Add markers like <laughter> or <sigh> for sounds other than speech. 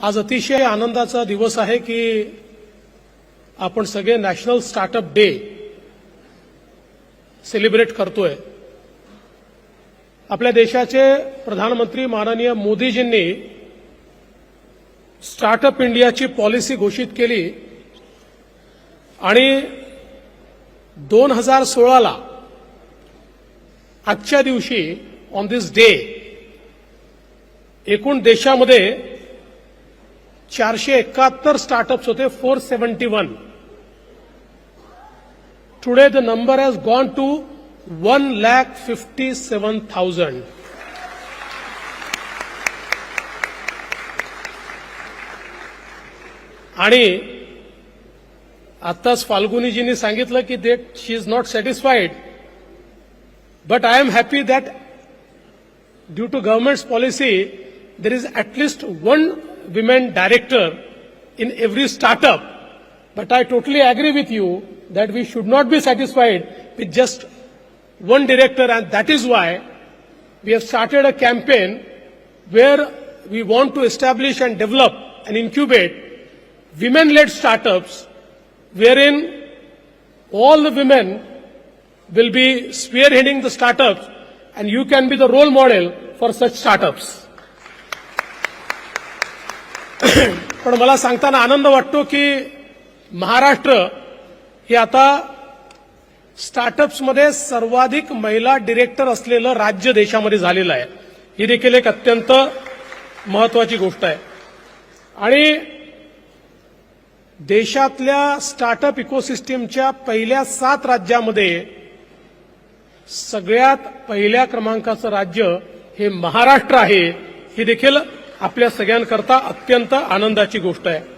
आज अतिशय आनंदाचा दिवस आहे की आपण सगळे नॅशनल स्टार्टअप डे सेलिब्रेट करतोय. आपल्या देशाचे प्रधानमंत्री माननीय मोदीजींनी स्टार्टअप इंडियाची पॉलिसी घोषित केली आणि दोन हजार सोळाला आजच्या दिवशी ऑन दिस डे एकूण देशामध्ये चारशे एकाहत्तर स्टार्टअप्स होते four seventy one today the number has gone to one lakh fifty seven thousand आणि आत्ताच फाल्गुनीजींनी सांगितलं की that she is not satisfied but I am happy that due to government's policy there is least one women director in every startup. But I totally agree with you that we should not be satisfied with just one director and that is why we have started a campaign where we want to establish and develop and incubate women-led startups wherein all the women will be spearheading the startups and you can be the role model for such startups. <coughs> पण मला सांगताना आनंद वाटतो की महाराष्ट्र हे आता स्टार्टअप्समध्ये सर्वाधिक महिला director असलेलं राज्य देशामध्ये झालेलं आहे. ही देखील एक अत्यंत महत्वाची गोष्ट आहे. आणि देशातल्या स्टार्टअप इकोसिस्टीमच्या पहिल्या सात राज्यामध्ये सगळ्यात पहिल्या क्रमांकाचं राज्य हे महाराष्ट्र आहे. ही देखील आपल्या सगळ्यांकरता अत्यंत आनंदाची गोष्ट आहे.